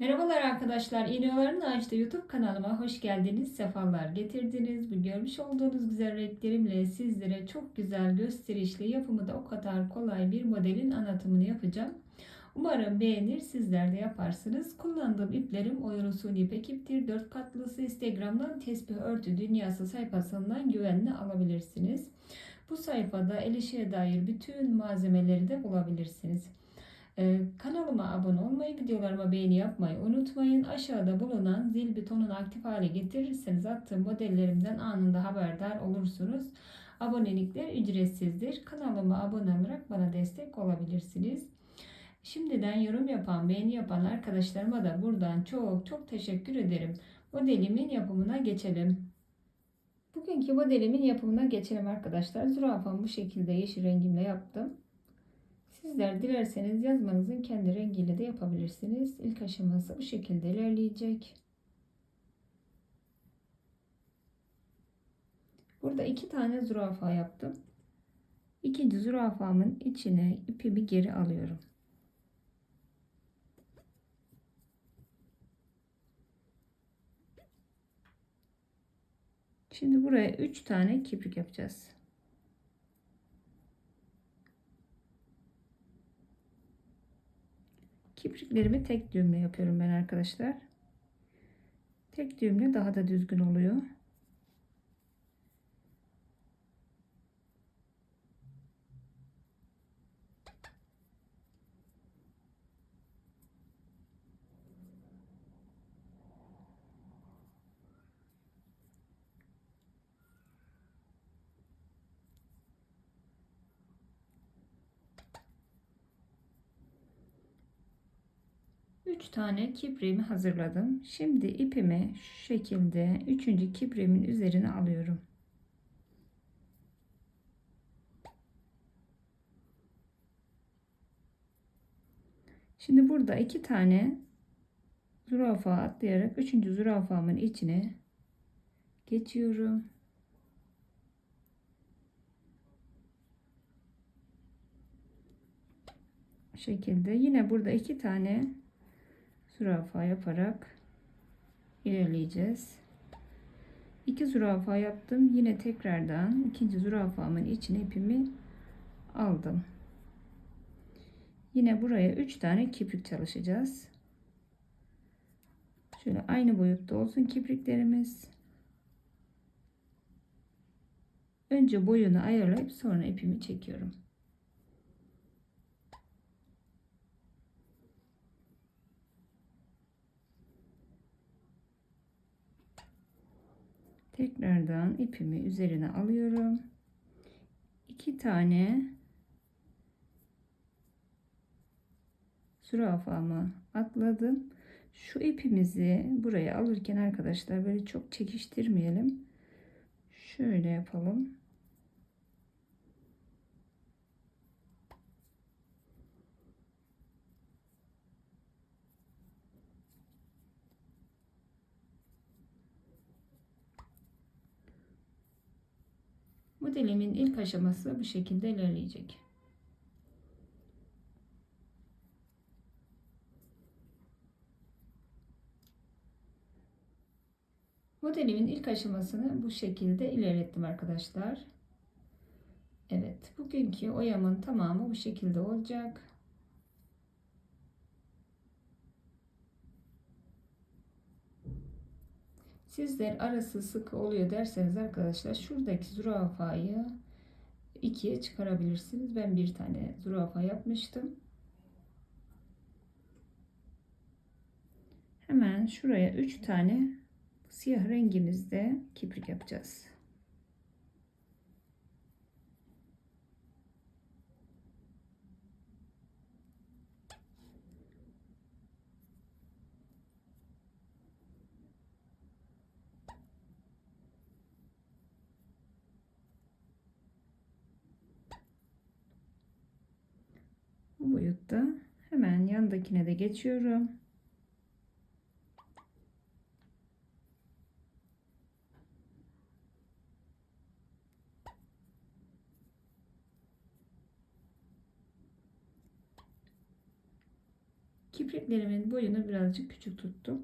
Merhabalar arkadaşlar. İğneoların Ağaçta YouTube kanalıma hoş geldiniz. Sefalar getirdiniz. Bu görmüş olduğunuz güzel renklerimle sizlere çok güzel gösterişli yapımı da o kadar kolay bir modelin anlatımını yapacağım. Umarım beğenir sizler de yaparsınız. Kullandığım iplerim oyun usulü ipek iptir. 4 katlısı Instagram'dan tesbih örtü dünyası sayfasından güvenle alabilirsiniz. Bu sayfada el işe dair bütün malzemeleri de bulabilirsiniz. Ee, kanalıma abone olmayı, videolarıma beğeni yapmayı unutmayın. Aşağıda bulunan zil butonunu aktif hale getirirseniz attığım modellerimden anında haberdar olursunuz. Abonelikler ücretsizdir. Kanalıma abone olarak bana destek olabilirsiniz. Şimdiden yorum yapan, beğeni yapan arkadaşlarıma da buradan çok çok teşekkür ederim. Modelimin yapımına geçelim. Bugünkü modelimin yapımına geçelim arkadaşlar. Zürafamı bu şekilde yeşil rengimle yaptım. Sizler dilerseniz yazmanızın kendi rengiyle de yapabilirsiniz. İlk aşaması bu şekilde ilerleyecek. Burada iki tane zürafa yaptım. İkinci zürafamın içine ipimi geri alıyorum. Şimdi buraya üç tane kiprik yapacağız. Kipriklerimi tek düğümle yapıyorum ben arkadaşlar. Tek düğümle daha da düzgün oluyor. Üç tane kipriğimi hazırladım. Şimdi ipimi şu şekilde üçüncü kipriğimin üzerine alıyorum. Şimdi burada iki tane zürafa atlayarak üçüncü zürafamın içine geçiyorum. Şekilde yine burada iki tane zürafa yaparak ilerleyeceğiz. İki zürafa yaptım. Yine tekrardan ikinci zürafamın içine ipimi aldım. Yine buraya üç tane kiprik çalışacağız. Şöyle aynı boyutta olsun kipriklerimiz. Önce boyunu ayarlayıp sonra ipimi çekiyorum. Tekrardan ipimi üzerine alıyorum. İki tane zürafamı atladım. Şu ipimizi buraya alırken arkadaşlar böyle çok çekiştirmeyelim. Şöyle yapalım. Modelimin ilk aşaması bu şekilde ilerleyecek. Modelimin ilk aşamasını bu şekilde ilerlettim arkadaşlar. Evet, bugünkü oyamın tamamı bu şekilde olacak. Sizler arası sıkı oluyor derseniz arkadaşlar şuradaki zürafayı ikiye çıkarabilirsiniz. Ben bir tane zürafa yapmıştım. Hemen şuraya üç tane siyah rengimizde kiprik yapacağız. Bu boyutta hemen yandakine de geçiyorum. Kipriklerimin boyunu birazcık küçük tuttum.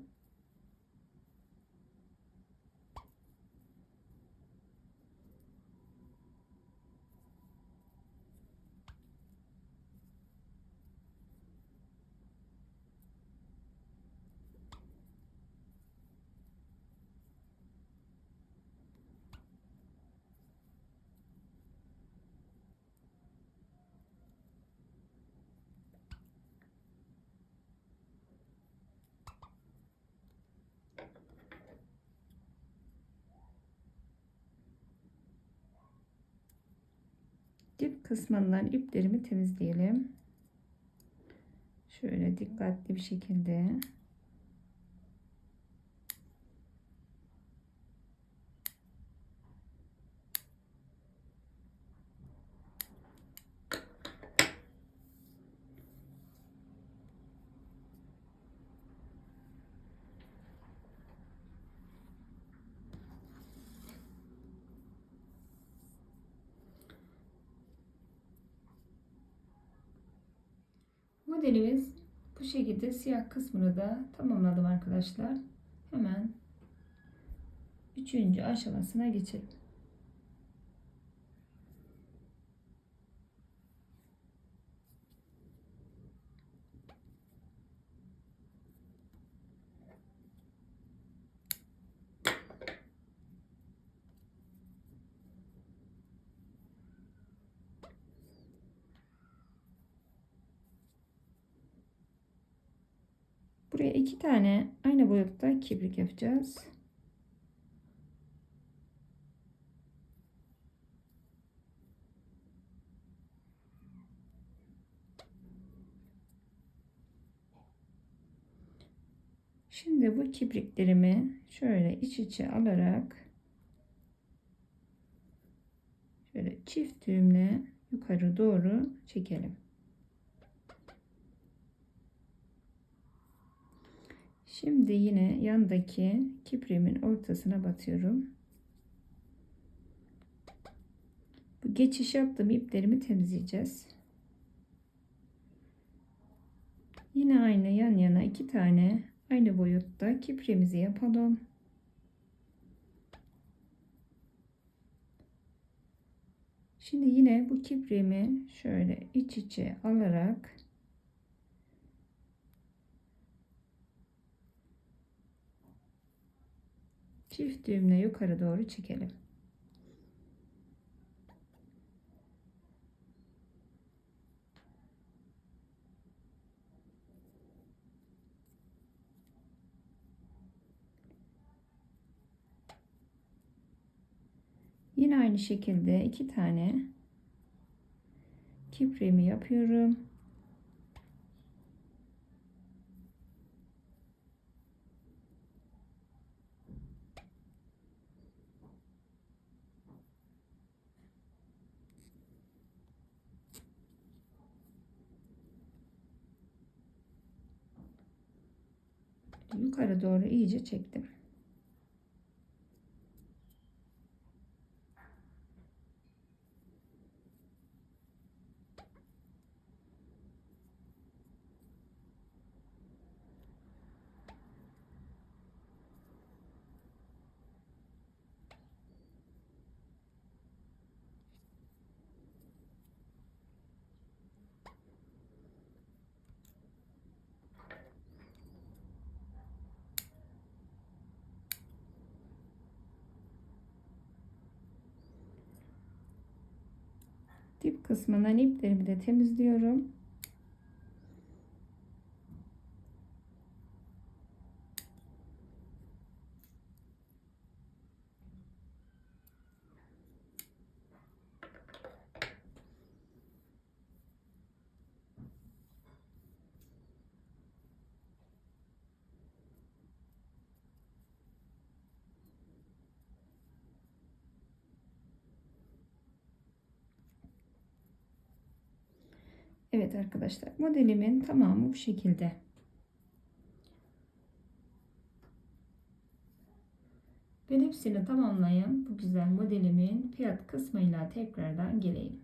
Dip kısmından iplerimi temizleyelim. Şöyle dikkatli bir şekilde Modelimiz bu şekilde siyah kısmını da tamamladım arkadaşlar. Hemen üçüncü aşamasına geçelim. Buraya iki tane aynı boyutta kibrik yapacağız. Şimdi bu kibriklerimi şöyle iç içe alarak şöyle çift düğümle yukarı doğru çekelim. Şimdi yine yandaki kiprimin ortasına batıyorum. Bu geçiş yaptığım iplerimi temizleyeceğiz. Yine aynı yan yana iki tane aynı boyutta kiprimizi yapalım. Şimdi yine bu kiprimi şöyle iç içe alarak çift düğümle yukarı doğru çekelim. Yine aynı şekilde iki tane kipremi yapıyorum. Yukarı doğru iyice çektim. Dip kısmından iplerimi de temizliyorum. Evet arkadaşlar modelimin tamamı bu şekilde. Ben hepsini tamamlayan bu güzel modelimin fiyat kısmıyla tekrardan geleyim.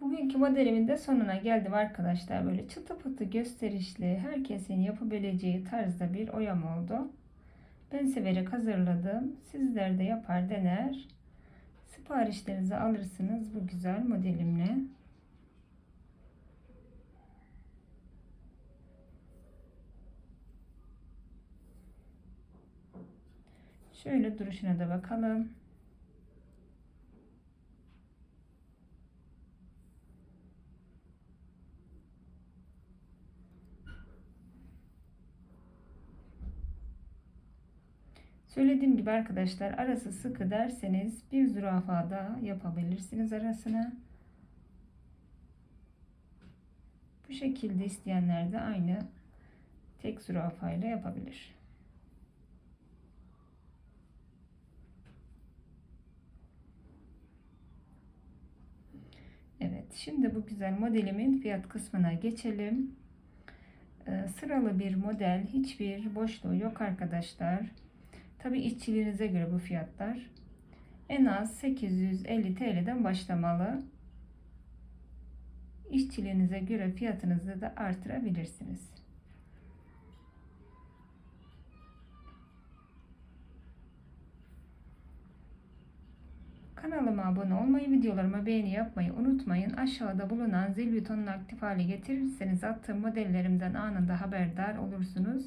Bugünkü modelimin de sonuna geldim arkadaşlar. Böyle çıtı pıtı gösterişli, herkesin yapabileceği tarzda bir oyam oldu. Ben severek hazırladım. Sizler de yapar dener. Siparişlerinizi alırsınız bu güzel modelimle. Şöyle duruşuna da bakalım. Söylediğim gibi arkadaşlar arası sıkı derseniz bir zürafa da yapabilirsiniz arasına. Bu şekilde isteyenler de aynı tek zürafa ile yapabilir. Evet şimdi bu güzel modelimin fiyat kısmına geçelim. Ee, sıralı bir model hiçbir boşluğu yok arkadaşlar. Tabi işçiliğinize göre bu fiyatlar. En az 850 TL'den başlamalı. İşçiliğinize göre fiyatınızı da artırabilirsiniz. Kanalıma abone olmayı, videolarıma beğeni yapmayı unutmayın. Aşağıda bulunan zil butonunu aktif hale getirirseniz attığım modellerimden anında haberdar olursunuz.